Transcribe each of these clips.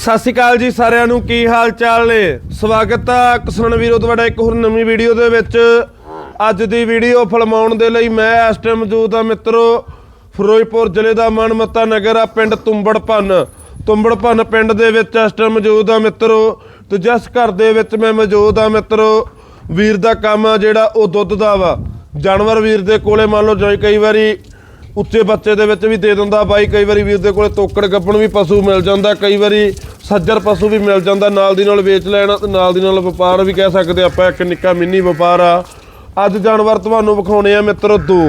ਸਤਿ ਸ਼੍ਰੀ ਅਕਾਲ ਜੀ ਸਾਰਿਆਂ ਨੂੰ, ਕੀ ਹਾਲ ਚਾਲ ਨੇ? ਸਵਾਗਤ ਆ ਕਿਸਾਨ ਵੀਰੋ, ਤੁਹਾਡਾ ਇੱਕ ਹੋਰ ਨਵੀਂ ਵੀਡੀਓ ਦੇ ਵਿੱਚ। ਅੱਜ ਦੀ ਵੀਡੀਓ ਫਿਲਮਾਉਣ ਦੇ ਲਈ ਮੈਂ ਇਸ ਟਾਈਮ ਮੌਜੂਦ ਆ ਮਿੱਤਰੋ, ਫਿਰੋਜ਼ਪੁਰ ਜ਼ਿਲ੍ਹੇ ਦਾ ਮਨਮੱਤਾ ਨਗਰ ਆ, ਪਿੰਡ ਤੁੰਬੜਪਨ। ਤੁੰਬੜਪਨ ਪਿੰਡ ਦੇ ਵਿੱਚ ਇਸ ਟਾਈਮ ਮੌਜੂਦ ਆ ਮਿੱਤਰੋ, ਤੇ ਜਿਸ ਘਰ ਦੇ ਵਿੱਚ ਮੈਂ ਮੌਜੂਦ ਆ ਮਿੱਤਰੋ, ਵੀਰ ਦਾ ਕੰਮ ਆ ਜਿਹੜਾ ਉਹ ਦੁੱਧ ਦਾ ਵਾ। ਜਾਨਵਰ ਵੀਰ ਦੇ ਕੋਲੇ ਮੰਨ ਲਓ ਜੇ ਕਈ ਵਾਰੀ ਉੱਚੇ ਬੱਚੇ ਦੇ ਵਿੱਚ ਵੀ ਦੇ ਦਿੰਦਾ ਬਾਈ ਕਈ ਵਾਰੀ ਵੀਰ ਦੇ ਕੋਲੇ ਤੋਕੜ ਗੱਪਣ ਵੀ ਪਸ਼ੂ ਮਿਲ ਜਾਂਦਾ ਕਈ ਵਾਰੀ ਸੱਜਰ ਪਸ਼ੂ ਵੀ ਮਿਲ ਜਾਂਦਾ ਨਾਲ ਦੀ ਨਾਲ ਵੇਚ ਲੈਣਾ ਤੇ ਨਾਲ ਦੀ ਨਾਲ ਵਪਾਰ ਵੀ ਕਹਿ ਸਕਦੇ ਆਪਾਂ ਇੱਕ ਨਿੱਕਾ ਮਿੰਨੀ ਵਪਾਰ ਆ। ਅੱਜ ਜਾਨਵਰ ਤੁਹਾਨੂੰ ਵਿਖਾਉਣੇ ਆ ਮਿੱਤਰੋ ਦੋ।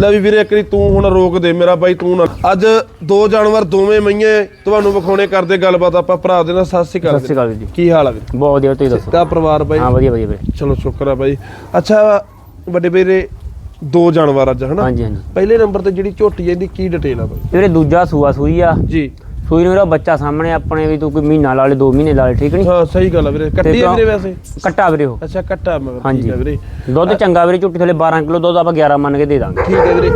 ਲੈ ਵੀ ਵੀਰੇ ਇੱਕ ਵਾਰੀ ਤੂੰ ਹੁਣ ਰੋਕ ਦੇ ਮੇਰਾ ਬਾਈ ਤੂੰ ਨਾ। ਅੱਜ ਦੋ ਜਾਨਵਰ ਦੋਵੇਂ ਮਈਏ ਤੁਹਾਨੂੰ ਵਿਖਾਉਣੇ ਕਰਦੇ ਗੱਲਬਾਤ ਆਪਾਂ ਭਰਾ ਦੇ ਨਾਲ ਸਤਿ ਸ਼੍ਰੀ ਅਕਾਲ ਸਤਿ ਸ਼੍ਰੀ ਅਕਾਲ ਵੀਰ ਜੀ। ਕੀ ਹਾਲ ਆ ਵੀਰ? ਬਹੁਤ ਵਧੀਆ ਤੁਸੀਂ ਦੱਸੋ? ਤਾਂ ਪਰਿਵਾਰ ਬਾਈ? ਹਾਂ ਵਧੀਆ ਵਧੀਆ ਵੀਰੇ ਚਲੋ ਸ਼ੁਕਰ ਆ ਬਾਈ। ਅੱਛਾ ਵੱਡੇ ਵੀਰੇ ਦੋ ਜਾਨਵਰ ਅੱਜ ਹਨਾ? ਹਾਂਜੀ ਹਾਂਜੀ। ਪਹਿਲੇ ਨੰਬਰ ਤੇ ਜਿਹੜੀ ਝੋਟੀ ਹੈ ਇਹਦੀ ਕੀ ਡਿਟੇਲ ਆ ਬਾਈ? ਵੀਰੇ ਦੂਜਾ ਸੂਆ ਸੂਈ ਆ। ਜੀ। ਸੂਈ ਨੂੰ ਮੇਰਾ ਬੱਚਾ ਸਾਹਮਣੇ ਆਪਣੇ ਵੀ ਤੂੰ ਕੋਈ ਮਹੀਨਾ ਲਾ ਲੇ 2 ਮਹੀਨੇ ਲਾ ਲੇ ਠੀਕ ਨਹੀਂ? ਹਾਂ ਸਹੀ ਗੱਲ ਆ ਵੀਰੇ। ਕੱਟੀ ਆ ਵੀਰੇ ਵੈਸੇ? ਕੱਟਾ ਵੀਰੇ ਉਹ। ਅੱਛਾ ਕੱਟਾ ਮਗਰ। ਠੀਕ ਆ ਵੀਰੇ। ਦੁੱਧ ਚੰਗਾ ਵੀਰੇ ਝੁੱਟੀ ਥਲੇ 12 ਕਿਲੋ ਦੁੱਧ ਆਪਾਂ 11 ਮੰਨ ਕੇ ਦੇ ਦਾਂਗੇ। ਠੀਕ ਹੈ ਵੀਰੇ।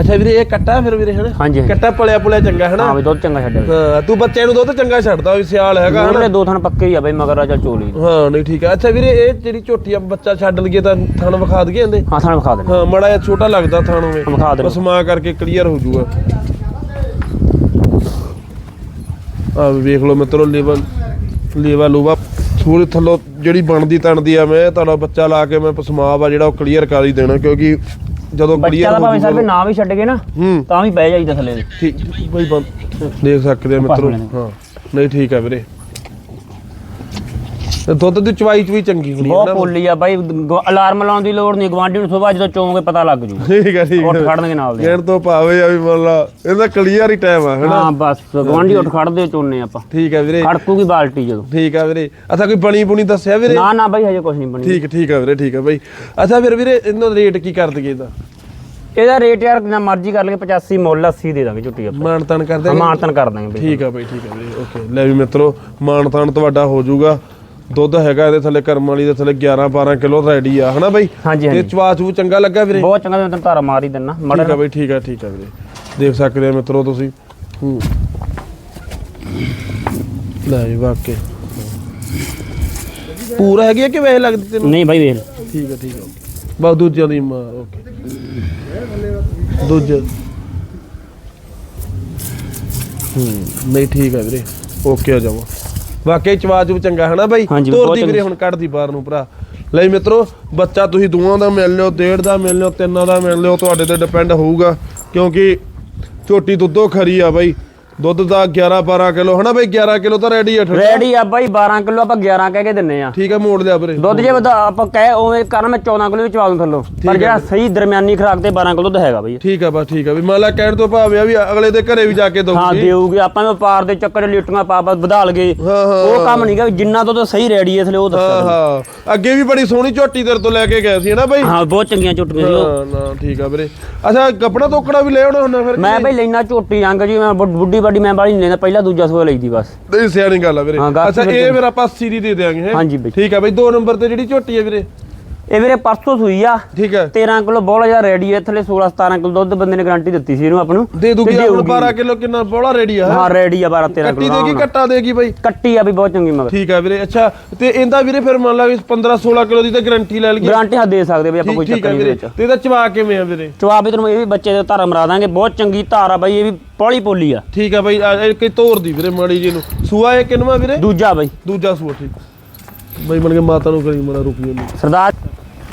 ਅੱਛਾ- ਵੀਰੇ ਇਹ ਕੱਟਾ ਫਿਰ ਵੀਰੇ ਹਨਾ? ਹਾਂਜੀ, ਹਾਂਜੀ। ਕੱਟਾ ਪਲਿਆ ਪੁਲਿਆ ਚੰਗਾ ਹਨਾ? ਹਾਂ ਵੀ ਦੁੱਧ ਚੰਗਾ ਛੱਡਿਆ ਹਾਂ ਤੂੰ ਬੱਚੇ ਨੂੰ ਦੁੱਧ ਚੰਗਾ ਛੱਡਦਾ ਵੀ ਸਿਆਲ ਹੈਗਾ ਉਹਨੇ ਹਨਾ? ਦੋ ਥਣ ਪੱਕੇ ਹੀ ਆ ਬਈ ਮਗਰ ਆ ਚੱਲ ਚੋਲੀ। ਹਾਂ ਨਹੀਂ ਠੀਕ ਆ। ਅੱਛਾ ਵੀਰੇ ਇਹ ਜਿਹੜੀ ਝੋਟੀ ਆ ਬੱਚਾ ਛੱਡ ਲਈਏ ਤਾਂ ਥਣ ਵਿਖਾ ਦਈਏ ਇਹਦੇ? ਹਾਂ ਥਣ ਵਿਖਾ ਦੇਣਾ ਹਾਂ ਮੜਾ ਜਿਹਾ ਛੋਟਾ ਲੱਗਦਾ ਥਣ ਉਵੇਂ। ਵਿਖਾ ਦੇਣਾ। ਬਸ ਮਾਂ ਕਰਕੇ ਕਲੀਅਰ ਹੋ ਜਾਊਗਾ ਆ ਵੇਖ ਲਓ ਮਿੱਤਰੋ ਲੇਵਲ ਲੇਵਾ ਲੂਵਾ ਥੋੜੀ ਥੱਲੋਂ ਜਿਹੜੀ ਬਣਦੀ ਤਣਦੀ ਆ ਮੈਂ ਤੁਹਾਡਾ ਬੱਚਾ ਲਾ ਕੇ ਮੈਂ ਪਸਮਾਵ ਆ ਜਿਹੜਾ ਉਹ ਕਲੀਅਰ ਕਰ ਹੀ ਦੇਣਾ ਕਿਉਂਕਿ ਜਦੋਂ ਬੱਚਾ ਦਾ ਭਾਵੇਂ ਸਰ ਨਾ ਵੀ ਛੱਡ ਗਏ ਨਾ ਹੂੰ। ਤਾਂ ਵੀ ਬਹਿ ਜਾਈਦਾ ਥੱਲੇ ਠੀਕ। ਬਈ ਬੰਦ। ਦੇਖ ਸਕਦੇ ਆ ਮਿੱਤਰੋ। ਹਾਂ। ਨਹੀਂ ਠੀਕ ਆ ਵੀਰੇ। ਤੇ ਦੁੱਧ ਦੀ ਚਵਾਈ ਚਵੀ ਚੰਗੀ ਹੋਣੀ ਹੈ ਬਹੁਤ ਪੋਲੀ ਆ ਬਾਈ ਅਲਾਰਮ ਲਾਉਣ ਦੀ ਲੋੜ ਨਹੀਂ ਗਵਾਂਢੀ ਨੂੰ ਸੁਬਾਹ ਜਦੋਂ ਚੋਂਗੇ ਪਤਾ ਲੱਗ ਜੂ। ਠੀਕ ਆ ਠੀਕ ਉੱਠ ਖੜਨਗੇ ਨਾਲ ਦੇ। ਕਹਿਣ ਤੋਂ ਭਾਵੇਂ ਆ ਵੀ ਮੰਨ ਲਾ ਇਹਦਾ ਕਲੀਅਰ ਹੀ ਟਾਈਮ ਆ ਹੈਨਾ ਹਾਂ ਬਸ ਗਵਾਂਢੀ ਉੱਠ ਖੜਦੇ ਚੋਨੇ ਆਪਾਂ। ਠੀਕ ਆ ਵੀਰੇ। ਖੜਕੂਗੀ ਬਾਲਟੀ ਜਦੋਂ। ਠੀਕ ਆ ਵੀਰੇ। ਅੱਛਾ ਕੋਈ ਬਣੀ ਬੁਣੀ ਦੱਸਿਆ ਵੀਰੇ? ਨਾ ਨਾ ਬਾਈ ਹਜੇ ਕੁਝ ਨਹੀਂ ਬਣੀ। ਠੀਕ ਠੀਕ ਆ ਵੀਰੇ ਠੀਕ ਆ ਬਾਈ। ਅੱਛਾ ਫਿਰ ਵੀਰੇ ਇਹਨਾਂ ਦਾ ਰੇਟ ਕੀ ਕਰ ਦਈਏ ਇਹਦਾ? ਇਹਦਾ ਰੇਟ ਯਾਰ ਜਿੰਨਾ ਮਰਜ਼ੀ ਕਰ ਲਗੇ 85 ਮੁੱਲ 80 ਦੇ ਦਾਂਗੇ ਝੁੱਟੀ ਆਪਾਂ। ਮਾਨ ਤਾਨ ਕਰਦੇ ਮਾਨਤਨ ਕਰ ਦਾਂਗੇ ਠੀਕ ਆ ਬਾਈ ਠੀਕ ਆ ਵੀਰੇ ਓਕੇ। ਲੈ ਵੀ ਮਿੱਤਰੋ ਮਾਨ ਤਾਨ ਤੁਹਾਡਾ ਹੋ ਜਾਊਗਾ। ਦੁੱਧ ਹੈਗਾ ਇਹਦੇ ਥੱਲੇ ਕਰਮ ਵਾਲੀ ਦੇ ਥੱਲੇ 11 12 ਕਿਲੋ ਰੈਡੀ ਆ ਹਨਾ ਬਾਈ? ਹਾਂਜੀ ਤੇ ਹਾਂਜੀ। ਚਵਾ ਚੂ ਚੰਗਾ ਲੱਗਾ ਵੀਰੇ? ਬਹੁਤ ਚੰਗਾ ਮੈਂ ਤੈਨੂੰ ਧਾਰਾ ਮਾਰ ਹੀ ਦਿੰਨਾ ਠੀਕ ਆ ਬਾਈ ਠੀਕ ਆ ਠੀਕ ਆ ਵੀਰੇ। ਦੇਖ ਸਕਦੇ ਆ ਮਿੱਤਰੋ ਤੁਸੀਂ। ਹੂੰ। ਲੈ ਜੀ ਵਾਕੇ। ਪੂਰਾ ਹੈਗੀ ਆ ਕਿ ਵੈਸੇ ਲੱਗਦੀ ਤੈਨੂੰ ਨਹੀਂ ਬਾਈ ਵੇਖ। ਠੀਕ ਹੈ ਠੀਕ ਹੈ ਬਸ ਦੂਜਿਆਂ ਦੀ ਮਾਂ ਓਕੇ। ਦੂਜੇ ਹੂੰ ਨਹੀਂ ਠੀਕ ਹੈ ਵੀਰੇ। ਓਕੇ ਆ ਜਾਓ। ਵਾਕਈ ਚਵਾਜ ਵੀ ਚੰਗਾ ਹੈ ਨਾ ਬਾਈ ਤੋਰਦੀ ਵੀਰੇ। ਹੁਣ ਕੱਢਦੀ ਬਾਹਰ ਨੂੰ ਭਰਾ। ਲਈ ਮਿੱਤਰੋ ਬੱਚਾ ਤੁਸੀਂ ਦੋਵਾਂ ਦਾ ਮਿਲ ਲਿਓ ਡੇਢ ਦਾ ਮਿਲ ਲਿਓ ਤਿੰਨਾਂ ਦਾ ਮਿਲ ਲਿਓ ਤੁਹਾਡੇ ਤੇ ਡਿਪੈਂਡ ਹੋਊਗਾ ਕਿਉਂਕਿ ਝੋਟੀ ਦੁੱਧੋ ਖਰੀ ਆ ਬਾਈ। ਦੁੱਧ ਦਾ 11 12 ਕਿਲੋ ਹਨਾ ਬਾਈ? 11 ਕਿਲੋ ਤਾਂ ਰੈਡੀ ਆ ਠੰਡਾ। ਰੈਡੀ ਆ ਬਾਈ 12 ਕਿਲੋ ਆਪਾਂ 11 ਕਹਿ ਕੇ ਦਿੰਨੇ ਆ। ਠੀਕ ਹੈ ਮੋੜ ਲਿਆ ਵੀਰੇ। ਦੁੱਧ ਜੇ ਵਧਾ ਆਪਾਂ ਕਹਿ ਉਵੇਂ ਕਰਨ ਮੈਂ 14 ਕਿਲੋ ਵੀ ਚਵਾ ਦੂੰ ਥੱਲੋਂ। ਪਰ ਜਿਹੜਾ ਸਹੀ ਦਰਮਿਆਨੀ ਖਰਾਕ ਤੇ 12 ਕਿਲੋ ਦੁੱਧ ਹੈਗਾ ਬਾਈ। ਠੀਕ ਆ ਬਸ ਠੀਕ ਆ ਵੀ ਮੰਨ ਲਾ ਕਹਿਣ ਤੋਂ ਭਾਵੇਂ ਆ ਵੀ ਅਗਲੇ ਦੇ ਘਰੇ ਵੀ ਜਾ ਕੇ ਹਾਂ ਦਊਗੀ। ਦੇਊਗੀ ਆਪਾਂ ਵਪਾਰ ਦੇ ਚੱਕਰ 'ਚ ਲੀਟਰਾਂ ਪਾ ਪਾ ਵਧਾ ਲਗੇ। ਹਾਂ, ਹਾਂ, ਉਹ ਕੰਮ ਨਹੀਂਗਾ ਵੀ ਜਿੰਨਾ ਦੁੱਧ ਸਹੀ ਰੈਡੀ ਇਸ ਲਈ ਉਹ ਹਾਂ ਦੱਸਿਆ ਹਾਂ। ਅੱਗੇ ਵੀ ਬੜੀ ਸੋਹਣੀ ਝੋਟੀ ਤੇਰੇ ਤੋਂ ਲੈ ਕੇ ਗਏ ਸੀ ਨਾ ਬਾਈ? ਹਾਂ ਬਹੁਤ ਚੰਗੀਆਂ ਝੁੱਟੀਆਂ ਸੀ ਉਹ। ਹਾਂ ਨਾ ਠੀਕ ਆ ਵੀਰੇ। ਅੱਛਾ ਕੱਪੜਾ ਤੋਕੜਾ ਵੀ ਲੈ ਆਉਣਾ ਹੁੰਦਾ ਫਿਰ ਮੈਂ ਬਈ ਲੈਣਾ ਝੋਟੀ ਅੰਗ ਜੀ ਮੈਂ ਬੁ- ਬੁੱਢੀ ਬਾਡੀ ਮੈਂ ਬਾਲੀ ਨਹੀਂ ਲੈਂਦਾ ਪਹਿਲਾ ਦੂਜਾ ਸੋਆ ਲਈਦੀ ਬਸ ਨਹੀਂ ਸਿਆਣੀ ਗੱਲ ਆ ਵੀਰੇ ਹਾਂ, ਗਾਹਕ ਅੱਛਾ ਫਿਰ ਇਹ ਫਿਰ ਆਪਾਂ 80 ਦੀ ਦੇਾਂਗੇ? ਹਾਂਜੀ ਬਈ। ਠੀਕ ਆ ਬਈ ਦੋ ਨੰਬਰ ਤੇ ਜਿਹੜੀ ਝੋਟੀ ਹੈ ਵੀਰੇ ਇਹ ਵੀਰੇ ਪਰਸੋਂ ਸੂਈ ਆ। ਠੀਕ ਹੈ। 13 ਕਿਲੋ ਬੋਲਾ ਜਿਹਾ ਰੈਡੀ ਹੈ ਥੱਲੇ 16 17 ਕਿਲੋ ਦੁੱਧ ਬੰਦੇ ਨੇ ਗਾਰੰਟੀ ਦਿੱਤੀ ਸੀ ਇਹਨੂੰ ਆਪ ਨੂੰ। ਦੇ ਦੂਗੀ ਆਪਾਂ ਨੂੰ ਦੇਊਗੀ। 12 ਕਿਲੋ ਕਿੰਨਾ ਬੋਲਾ ਰੈਡੀ ਆ ਹੈਂ? ਰੈਡੀ ਆ 12 13 ਕੱਟੀ ਕਿਲੋ ਦੇਗੀ ਕੱਟਾ ਦੇਗੀ ਬਾਈ? ਕੱਟੀ ਆ ਵੀ ਬਹੁਤ ਚੰਗੀ ਮਗਰ। ਠੀਕ ਆ ਵੀਰੇ ਅੱਛਾ ਤੇ ਇਹਦਾ ਵੀਰੇ ਫਿਰ ਮੰਨ ਲਾ ਵੀ 15 16 ਕਿਲੋ ਦੀ ਤਾਂ ਗਾਰੰਟੀ ਲੈ ਲਈਏ। ਗਾਰੰਟੀ ਹਾਂ ਦੇ ਸਕਦੇ ਵੀ ਆਪਾਂ ਕੋਈ ਚੱਕਰ ਨਹੀਂ ਵਿੱਚ। ਤੇ ਇਹਦਾ ਚਵਾ ਕਿਵੇਂ ਆ ਵੀਰੇ? ਚਵਾ ਵੀ ਤੈਨੂੰ ਇਹ ਵੀ ਬੱਚੇ ਦੇ ਧਾਰਾ ਮਰਾ ਦਾਂਗੇ ਬਹੁਤ ਚੰਗੀ ਧਾਰਾ ਬਾਈ ਇਹ ਵੀ ਪੌਲੀ ਪੋਲੀ ਆ। ਠੀਕ ਆ ਬਾਈ ਇਹ ਤੋਰ ਦੀ ਵੀਰੇ ਮਾੜੀ ਜੀ ਨੂੰ ਸੂਆ ਇਹ ਕਿੰਨਵਾ ਵੀਰੇ? ਦੂਜਾ ਬਾਈ। ਦੂਜਾ ਸੂਆ ਠੀਕ। ਬਾਈ ਮਨ ਕੇ ਮਾਤਾ ਨੂੰ ਕਰੀ ਮੜਾ ਰੁਕੀ ਸਰਦਾਰ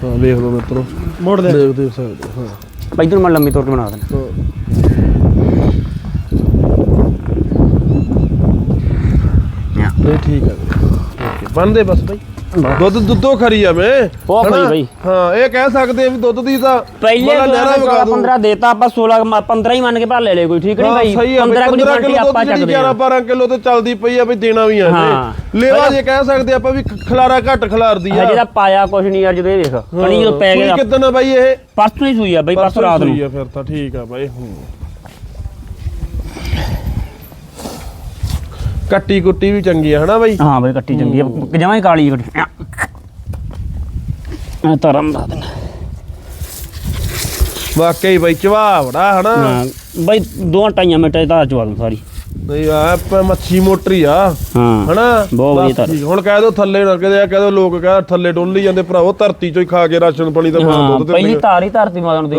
ਹਾਂ ਵੇਖ ਲਓ ਮਿੱਤਰੋ। ਮੋੜ ਦੇਖ ਦੇਖ ਸਕਦੇ ਹੋ, ਹਾਂ। ਬਾਈ ਤੈਨੂੰ ਮੈਂ ਲੰਮੀ ਤੋਰ ਕੇ ਬਣਾ ਦੇਣਾ ਹਾਂ। ਨਹੀਂ ਠੀਕ ਆ। ਓਕੇ ਬੰਦੇ ਬਸ ਬਾਈ। ਦੁੱਧ ਦੁੱਧੋ ਖਰੀ ਆ ਮੈਂ। ਬਹੁਤ ਖਰੀ? ਬਾਈ। ਹਾਂ ਇਹ ਕਹਿ ਸਕਦੇ ਆ ਵੀ ਦੁੱਧ ਦੀ ਤਾਂ ਪਹਿਲੇ ਬੜਾ ਨਹਿਰਾ ਵਗਾ ਦੂੰ 15 ਦੇਤਾ ਆਪਾਂ 16 ਮ- 15 ਹੀ ਮੰਨ ਕੇ ਭਰ ਲੈ ਲੈ ਕੋਈ ਠੀਕ ਨਹੀਂ ਬਾਈ? ਸਹੀ ਆ 15 15 ਕਿਲੋ ਕਿਲੋ ਆਪਾਂ ਜਿਹੜੀ ਚੱਕਦੇ 11 ਆ 12 ਕਿਲੋ ਤੇ ਚੱਲਦੀ ਪਈ ਆ ਵੀ ਦੇਣਾ ਵੀ ਆ। ਲੇਵਾ ਜੇ ਕਹਿ ਸਕਦੇ ਆਪਾਂ ਵੀ ਖਲਾਰਾ ਘੱਟ ਖਲਾਰਦੀ ਆ। ਤਾਂ ਪਾਇਆ ਕੁਛ ਨਹੀਂ ਯਾਰ ਜਦੋਂ ਇਹ ਦੇਖ ਕਣੀ ਜਦੋਂ ਪੈ ਗਿਆ। ਕਿੱਦਣ ਆ ਬਾਈ ਇਹ? ਪਰਸੋਂ ਹੀ ਸੂਈ ਆ ਬਾਈ ਪਰਸੋਂ ਰਾਤ ਨੂੰ। ਸੂਈ ਆ ਫਿਰ ਤਾਂ ਠੀਕ ਆ ਬਾਈ। ਕੱਟੀ ਕੁੱਟੀ ਵੀ ਚੰਗੀ ਆ ਹਨਾ ਬਾਈ? ਹਾਂ ਬਾਈ ਕੱਟੀ ਚੰਗੀ ਆ। ਜਮਾਂ ਹੀ ਕਾਲੀ ਕੱਟੀ ਮੈਂ ਧਰਮ ਦਾ ਦੇਣਾ ਵਾਕਈ ਬਾਈ ਚਵਾ ਬੜਾ ਹਨਾ? ਹਾਂ ਬਾਈ ਦੋ ਢਾਈਆਂ ਮਿੰਟਾਂ ਧਾਰ ਚਵਾ ਦੂੰ ਸਾਰੀ। ਨਹੀਂ ਆ ਮੱਛੀ ਮੋਟਰੀ ਆ ਹਾਂ ਹਨਾ? ਬਹੁਤ ਵਧੀਆ ਧਰ। ਹੁਣ ਕਹਿ ਦੋ ਥੱਲੇ ਨਾ ਕਹਦੇ ਆ ਕਹਿ ਦੋ ਲੋਕ ਕਹਿ ਥੱਲੇ ਡੋਲੀ ਜਾਂਦੇ ਭਰਾਵੋ ਧਰਤੀ ਚੋਂ ਹੀ ਖਾ ਕੇ ਰਾਸ਼ਨ ਪਾਣੀ ਦਾ ਦੁੱਧ ਤੇ ਪਹਿਲੀ ਧਾਰ ਹੀ ਧਰਤੀ ਮਾਤਾ ਨੂੰ ਦੇ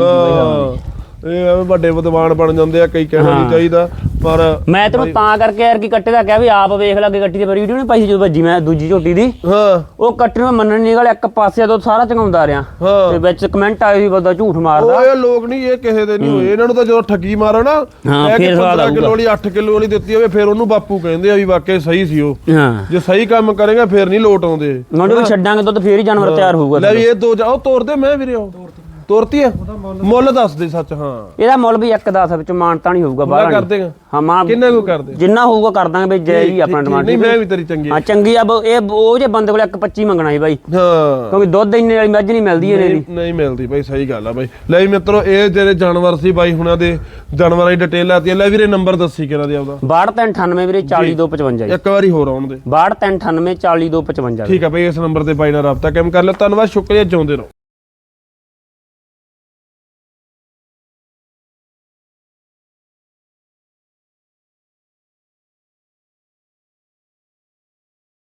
ਇਹ ਐਵੇਂ ਵੱਡੇ ਵਿਦਵਾਨ ਬਣ ਜਾਂਦੇ ਆ ਕਈ ਕਹਿਣਾ ਨਹੀਂ ਚਾਹੀਦਾ ਪਰ ਮੈਂ ਤੈਨੂੰ ਤਾਂ ਕਰਕੇ ਯਾਰ ਕੀ ਕੱਟੇ ਦਾ ਕਿਹਾ ਵੀ ਆਪ ਵੇਖ ਲੱਗੇ ਗੱਟੀ ਤੇ ਵੀਡੀਓ ਨਹੀਂ ਪਾਈ ਸੀ ਜਦੋਂ ਵੱਜੀ ਮੈਂ ਦੂਜੀ ਝੋਟੀ ਦੀ। ਹਾਂ। ਉਹ ਕੱਟੇ ਨੂੰ ਮੰਨਣ ਨਹੀਂ ਗਲ ਇੱਕ ਪਾਸੇ ਤੋਂ ਸਾਰਾ ਚੰਗਾਉਂਦਾ ਹਾਂ। ਤੇ ਵਿੱਚ ਕਮੈਂਟ ਆਏ ਸੀ ਬੰਦਾ ਝੂਠ ਮਾਰਦਾ। ਉਹ ਇਹ ਲੋਕ ਨਹੀਂ ਇਹ ਕਿਸੇ ਦੇ ਨਹੀਂ ਹੋਏ। ਇਹਨਾਂ ਨੂੰ ਤਾਂ ਜਦੋਂ ਠੱਗੀ ਮਾਰੋ ਨਾ ਹਾਂ, ਇਹ ਕਿ ਫਿਰ ਸਵਾਦ 15 ਕਿਲੋ ਵਾਲੀ 8 ਕਿਲੋ ਵਾਲੀ ਦਿੱਤੀ ਹੋਵੇ ਫਿਰ ਉਹਨੂੰ ਬਾਪੂ ਕਹਿੰਦੇ ਆ ਵੀ ਵਾਕਈ ਸਹੀ ਸੀ ਉਹ। ਹਾਂ। ਜੇ ਸਹੀ ਕੰਮ ਕਰੇਗਾ ਫਿਰ ਨਹੀਂ ਲੋਟ ਆਉਂਦੇ। ਮੰਡੇ ਨੂੰ ਛੱਡਾਂਗੇ ਦੁੱਧ ਫੇਰ ਹੀ ਜਾਨਵਰ ਤਿਆਰ ਹੋਊਗਾ ਲੈ ਵੀ ਇਹ ਦੋ ਜਾਓ ਤੋਰਦੇ ਮੈਂ ਵੀਰੇ ਉਹ। ਤੋਰਤੀ ਆ? ਮੁੱਲ ਦੱਸ ਦੇ ਸੱਚ ਹਾਂ। ਇਹਦਾ ਮੁੱਲ ਵੀ 1.10 ਵਿੱਚ ਮਾਨਤਾ ਨਹੀਂ ਹੋਊਗਾ ਬਾਹਰ ਕਰ ਦੇਗਾ ਹਾਂ ਮਾਂ ਕਿੰਨਾ ਕੋ ਕਰਦੇ ਜਿੰਨਾ ਹੋਊਗਾ ਕਰ ਦਾਂਗੇ ਬਈ ਜੈ ਜੀ ਆਪਣਾ ਡਿਮਾਂਡ ਨਹੀਂ ਮੈਂ ਵੀ ਤੇਰੀ ਚੰਗੀ ਹਾਂ ਚੰਗੀ ਆ ਬ- ਇਹ ਉਹ ਜੇ ਬੰਦੇ ਕੋਲ 1.25 ਮੰਗਣਾ ਸੀ ਬਾਈ। ਹਾਂ। ਕਿਉਂਕਿ ਦੁੱਧ ਇੰਨੇ ਵਾਲੀ ਮੱਝ ਨਹੀਂ ਮਿਲਦੀ ਇਹਨੇ ਦੀ ਨਹੀਂ ਨਹੀਂ ਮਿਲਦੀ ਬਾਈ ਸਹੀ ਗੱਲ ਆ ਬਾਈ। ਲੈ ਵੀ ਮਿੱਤਰੋ ਇਹ ਜਿਹੜੇ ਜਾਨਵਰ ਸੀ ਬਾਈ ਹੁਣਾਂ ਦੇ ਜਾਨਵਰਾਂ ਦੀ ਡਿਟੇਲ ਆਤੀ ਹੈ। ਲੈ ਵੀਰੇ ਨੰਬਰ ਦੱਸੀ ਕਿਹਨਾਂ ਦੇ ਆਪਦਾ 6298 ਵੀਰੇ 40255 ਜੀ। ਇੱਕ ਵਾਰੀ ਹੋਰ ਆਉਣ ਦੇ। 6298 40255 ਠੀਕ ਆ ਬਾਈ ਇਸ ਨੰਬਰ ਤੇ ਬਾਈ ਨਾਲ ਰਾਬਤਾ ਕਾਇਮ ਕਰ ਲਿਓ। ਧੰਨਵਾਦ ਸ਼ੁਕਰੀਆ ਜਿਉਂਦੇ ਰਹੋ।